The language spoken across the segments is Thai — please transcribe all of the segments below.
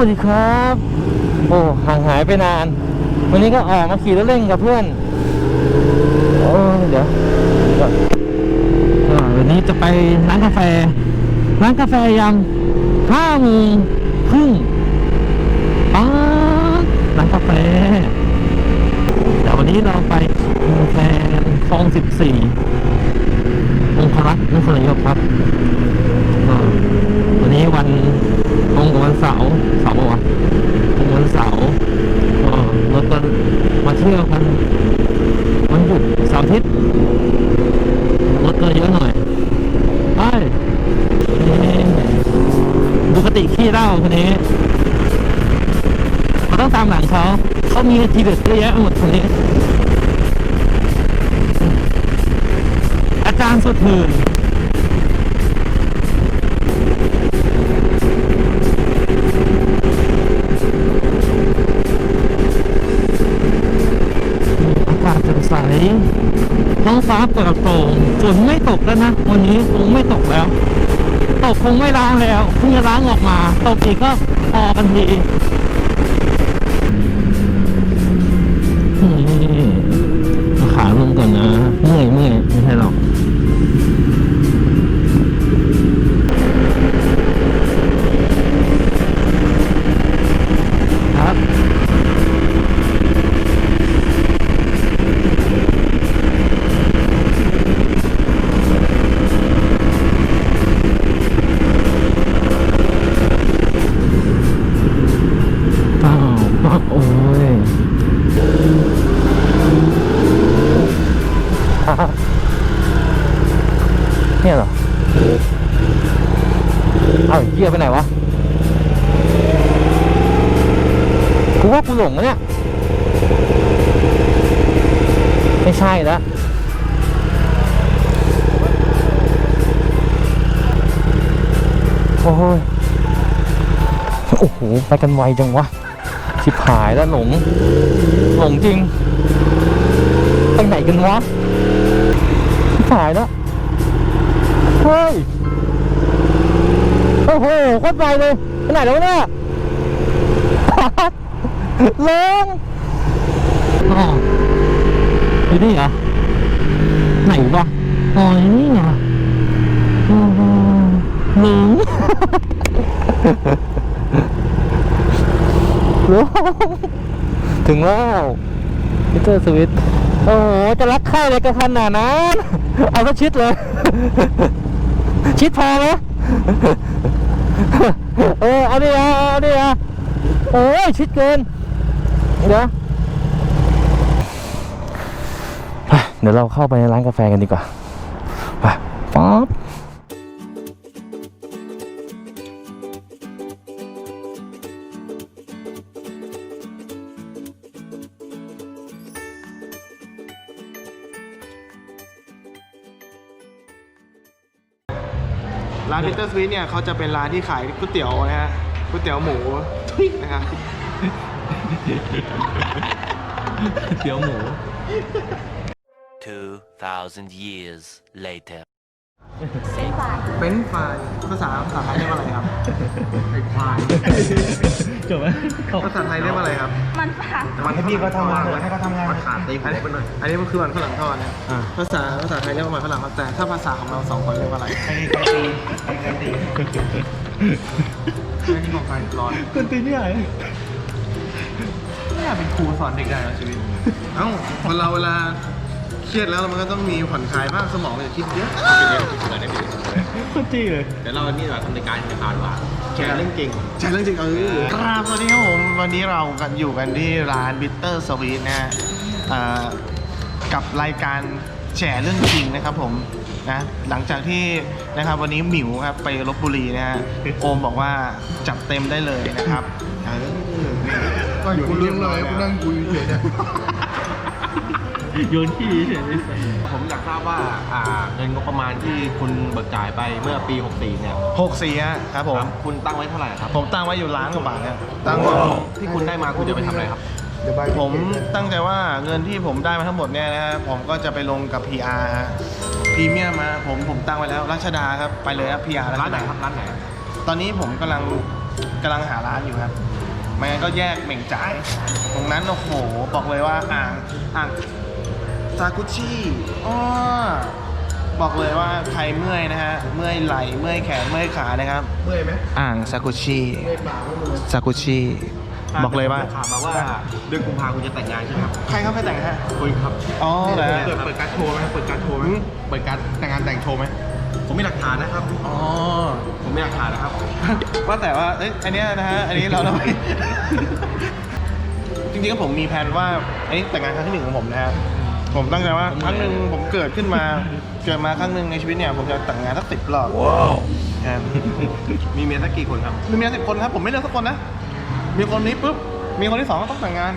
วัสดีครับ โอ้ห่างหายไปนาน วันนี้ก็ออกมาขี่รถเล่นกับเพื่อนโอ้เดี๋ยววันนี้จะไปร้านกาแฟ ร้านกาแฟยามห้าโมงครึ่งป๊าร้านกาแฟเดี๋ยววันนี้เราไปกาแฟคลองสิบสี่องครักษ์นครนายกครับวันนี้วัน ตรงกับวันเสาร์เสาร์ปะวะตรงวันเสาร์รถก็มาเที่ยวกันวันหยุดเสาร์อาทิตย์รถก็เยอะหน่อยไปนี่ดูกติขี้เหล้าคนนี้เราต้องตามหลังเขาเขามีทีเด็ดเยอะแยะหมดคนนี้ อาจารย์สุดหื่น ท้องฟ้าเปิดโปร่งฝนไม่ตกแล้วนะ วันนี้คงไม่ตกแล้ว ตกคงไม่ล้างแล้วเพิ่งจะล้างออกมา ตกอีกก็พอกันที โอ้ยเนี่ยเหรอเอ้าเหี้ยไปไหนวะกูว่ากูหลงแล้วเนี่ย ไม่ใช่แล้วโอ้ยโอ้โห ไปกันไวจังวะ ชิบหายแล้วหลงหลงจริงไปไหนกันวะชิบหายแล้วเฮ้ยโอ้โหโคตรไวเลยไปไหนแล้วเนี่ยลงอ๋ออยู่นี่เหรอไหนวะอ๋อยู่นี่เหรอโอ้โหหลง หลงถึงแล้วมิเตอร์สวิตโอ้โห จะรักใครอะไรกันขนาดนั้น เอาก็ชิดเลย ชิดพอไหมเออเอาดิเอาเอาดิเอาโอ้ยชิดเกิน เดี๋ยว เดี๋ยวเราเข้าไปในร้านกาแฟกันดีกว่า ร้านพิเตอร์สวีทเนี่ยเขาจะเป็นร้านที่ขายก๋วยเตี๋ยวนะฮะก๋วยเตี๋ยวหมูทุยนะครับเตี๋ยวหมู 2,000 years later. เป็นไฟรายภาษาภาษาไทยเรียกว่าอะไรครับไอ้ควายจบไหมภาษาไทยเรียกว่าอะไรครับมันฝากมันให้พี่เขาทำงานให้เขาทำงานขาดตีหัวไปหน่อยอันนี้มันคือมันฝรั่งทอดนะอ่าภาษาภาษาไทยเรียกว่ามันฝรั่งครับแต่ถ้าภาษาของเราสองคนเรียกว่าอะไรไก่ตีไก่ตีไม่ที่ของใครร้อนคนตีนี่ไหนไม่อยากเป็นครูสอนเด็กได้แล้วชีวิตเอ้าคนเราเวลา เครียดแล้วมันก็ต้องมีผ่อนคลายบ้างสมองอย่าคิดเยอะคนจีเลยเดี๋ยวเรานี่แบบทำรายการจะผ่านว่าแชร์เรื่องเก่งใช่เรื่องจริงเออครับสวัสดีครับผมวันนี้เรากันอยู่กันที่ร้านบิตเตอร์สวีทนะฮะอ่ากับรายการแฉเรื่องจริงนะครับผมนะหลังจากที่นะครับวันนี้หมิวครับไปลบบุรีนะฮะโอมบอกว่าจัดเต็มได้เลยนะครับเออ ก็อยู่เรื่องเลยกูนั่งคุยเฉยเนี่ย โยนที่เฉยผมอยากทราบว่าอ่าเงินงบประมาณที่คุณเบิกจ่ายไปเมื่อปี 64 เนี่ยหกสี่ฮะครับผม ครับคุณตั้งไว้เท่าไหร่ครับผมตั้งไว้อยู่ล้านกว่าบาทเนี่ยตั้งที่คุณได้มาคุณจะไปทำอะไรครับ ผมตั้งใจว่าเงินที่ผมได้มาทั้งหมดเนี่ยนะฮะผมก็จะไปลงกับ PR ฮะพรีเมียมมาผมผมตั้งไว้แล้วรัชดาครับไปเลยครับ PR ร้านไหนครับร้านไหนตอนนี้ผมกำลังกำลังหาร้านอยู่ครับไม่งั้นก็แยกเหม่งจ่าย ตรงนั้นโอ้โหบอกเลยว่าอ่างอ่าง ซากุชิอ้อบอกเลยว่าใครเมื่อยนะฮะ เมื่อยไหล่เมื่อยแขน เมื่อยขานะครับ เมื่อยไหมอ่างซากุชิเมื่อยปากไม่มือซากุชิบอกเลยว่าข่าวมาว่าเดือนกุมภาคุณจะแต่งงานใช่ไหมครับ ใครเขาไปแต่งฮะคุณครับ อ๋อเหรอฮะเปิดเปิดการดโชว์ไหมเปิดการดโชว์ไหมเปิดการดแต่งงานแต่งโชว์ไหมผมมีหลักฐานนะครับ อ๋อ ผมมีหลักฐานนะครับ ว่าแต่ว่า เอ้ย อันเนี้ยนะฮะ อันนี้เราเราไม่จริงๆก็ผมมีแผนว่า อันนี้แต่งงานครั้งที่หนึ่งของผมนะฮะ ผมตั้งใจว่าครั้งหนึ่งผมเกิดขึ้นมา เกิดมาครั้งหนึ่งในชีวิตเนี่ย ผมจะแต่งงานสักสิบรอบครับมีเมียสักกี่คนครับ มีเมียสิบคนครับ ผมไม่เลือกสักคนนะ มีคนนี้ปุ๊บ มีคนที่สองก็ต้องแต่งงาน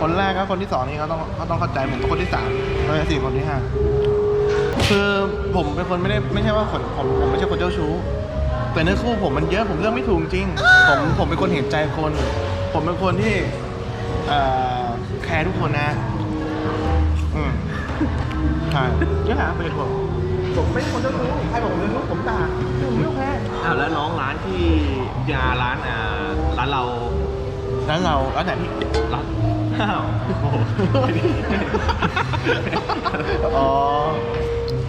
คนแรกก็คนที่สองนี่เขาต้องเขาต้องเข้าใจผมคนที่สามคนที่สี่คนที่ห้าคือผมเป็นคนไม่ได้ไม่ใช่ว่าคนผมผมไม่ใช่คนเจ้าชู้ แต่เนื้อคู่ผมมันเยอะผมเลือกไม่ถูกจริง ผมผมเป็นคนเห็นใจคน ผมเป็นคนที่เอ่อแคร์ทุกคนนะ อืมใช่เยอะอะเป็นคนผมไม่ใช่คนเจ้าชู้ใครบอกผมเจ้าชู้ผมด่าผมไม่แพ้อ้าวแล้วน้องร้านที่ยาร้านอ่าร้านเราร้านเราร้านไหนพี่ร้านอ้าวโอ้โหอ๋อ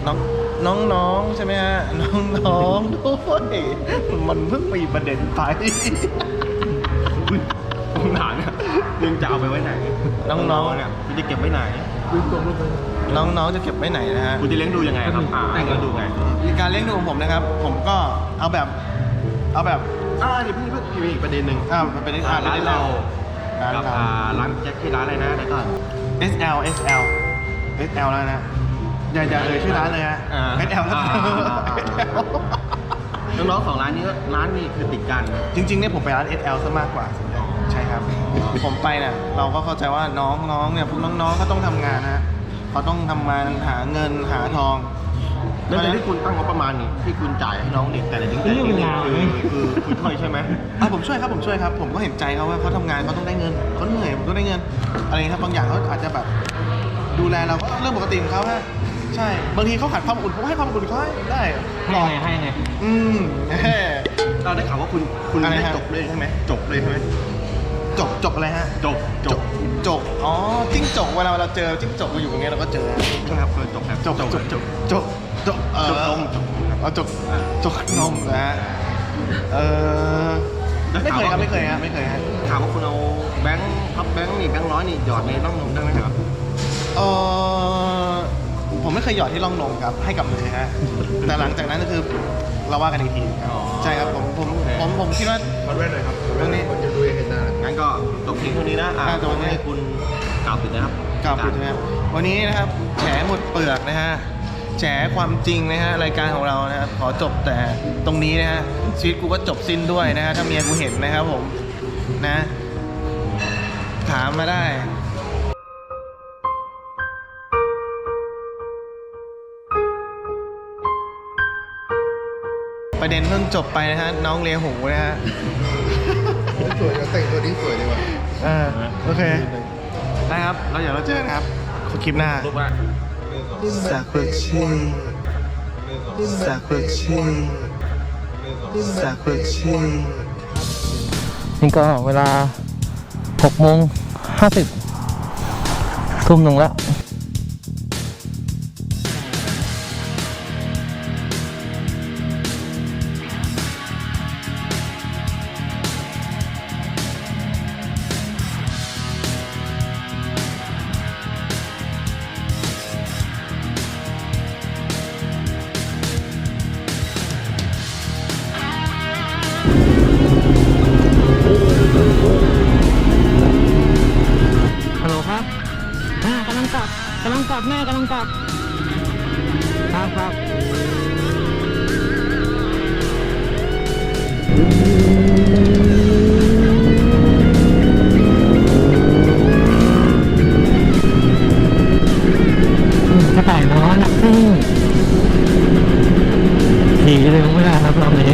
น้องน้องน้องใช่ไหมฮะน้องน้องด้วยมันเพิ่งมีประเด็นไปผมถาม เนี่ยยังจะเอาไปไว้ไหนน้องๆ เนี่ยคุณจะเก็บไว้ไหน น้องน้องจะเก็บไว้ไหนนะฮะ คุณจะเลี้ยงดูยังไงครับอ่าแต่งแล้วดูไงการเลี้ยงดูของผมนะครับ ผมก็เอาแบบ เอาแบบอ่าเดี๋ยวพี่เพิ่งมีอีกประเด็นหนึ่งอ่ามันเป็นอ่าร้านเราร้านกับเราอ่าร้านแจ็คที่ร้านอะไรนะเดี๋ยวก่อน SL SL SL แล้วนะอย่าอย่าเอ่ยชื่อร้านเลยฮะอ่า SL แล้วอ่าน้องๆสองร้านนี้ก็ร้านนี้คือติดกัน จริงๆเนี่ยผมไปร้าน SL ซะมากกว่าส่วนใหญ่ใช่ครับ ผมไปเนี่ยเราก็เข้าใจว่าน้องน้องเนี่ยพวกน้องๆเขาต้องทำงานนะฮะเขาต้องทำงานหาเงินหาทอง แล้วในที่คุณตั้งงบประมาณนี่ที่คุณจ่ายให้น้องนี่แต่ละเดือนแต่ละเดือนคือคือคือช่วยใช่ไหมอะผมช่วยครับผมช่วยครับผมก็เห็นใจเขาว่าเขาทำงานเขาต้องได้เงินเขาเหนื่อยผมต้องได้เงิน อะไรอย่างเงี้ยครับบางอย่างเขาอาจจะแบบดูแลเราก็เรื่องปกติของเขาฮะใช่บางทีเขาขาดความอบอุ่นผมให้ความอบอุ่นเขาให้ได้ให้ไงให้ไง อืมแหมเราได้ข่าวว่าคุณคุณอะไรได้ฮะจบเลยใช่ไหมจบเลยใช่ไหม จบจบอะไรฮะจบจบจบอ๋อจิ้งจกเวลาเราเจอจิ้งจกเราอยู่อย่างเงี้ยเราก็เจอครับคือจบครับจบจบจบจบจบจบเออจบนมจบเอาจบจบนมนะฮะเออไม่เคยครับไม่เคยฮะไม่เคยฮะถามว่าคุณเอาแบงค์พับแบงค์นี่แบงค์ร้อยนี่หยอดในน้องนมได้ไหมครับเออผมไม่เคยหยอดที่ร่องนมครับให้กับมือฮะแต่หลังจากนั้นก็คือเราว่ากันอีกทีครับอ๋อใช่ครับผมผมโอเคผมผมคิดว่ามาด้วยหน่อยครับตรงนี้คนจะดูเห็นหน้างั้น ก็จบเพียงเท่านี้นะอ่าอ่าจบเท่านี้ ให้คุณกล่าวปิดนะครับกลับอยู่นะครับวันนี้นะครับแฉหมดเปลือกนะฮะแฉความจริงนะฮะรายการของเรานะครับขอจบแต่ตรงนี้นะฮะชีวิตกูก็จบสิ้นด้วยนะฮะถ้าเมียกูเห็นนะครับผมนะ ถามมาได้ ประเด็นเพิ่งจบไปนะฮะน้องเลียหูนะฮะสวยแต่งตัวนี้สวยดีว่ะอ่าโอเคได้ครับแล้วเดี๋ยวเราเจอกันครับคลิปหน้ารูปว่าซากุชิซากุชิซากุชินี่ก็เวลา6โมง50 ทุ่มหนึ่งแล้ว กลับแม่กำลังกลับ ครับครับกระต่ายน้อยนักซิ่งขี่เร็วไม่ได้ครับรอบนี้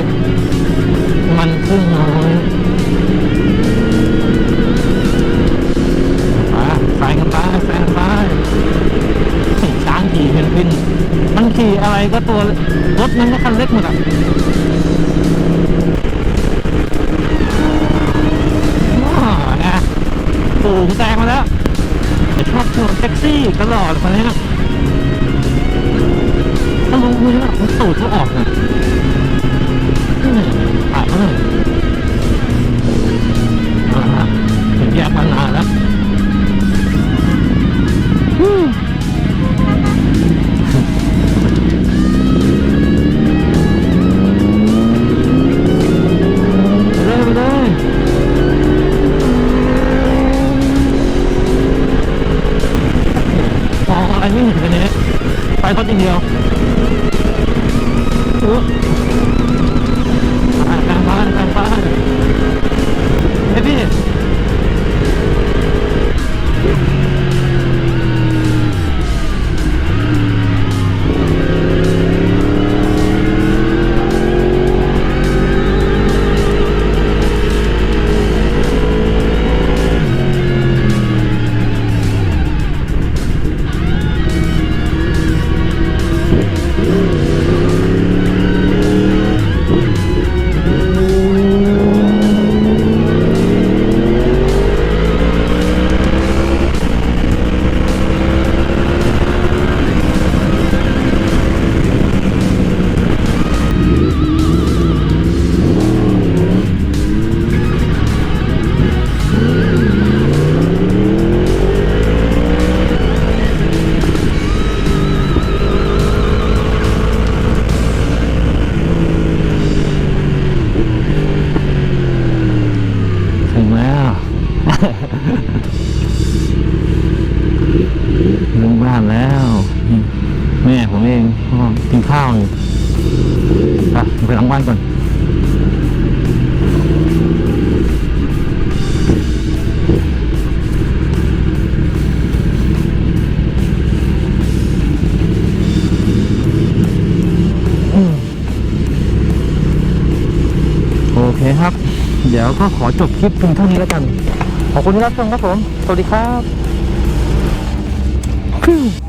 มันครึ่งน้อย อะไรก็ตัวรถนั้นก็คันเล็กหมดอะนะปูแซงมาแล้วชอบชวนแท็กซี่ตลอดมาเลยนะถ้ารู้เลยว่ามันสูดเขาออกนะานก่อนโอเคครับ เดี๋ยวก็ขอจบคลิปเพียงเท่านี้แล้วกัน ขอบคุณที่รับชมครับผม สวัสดีครับ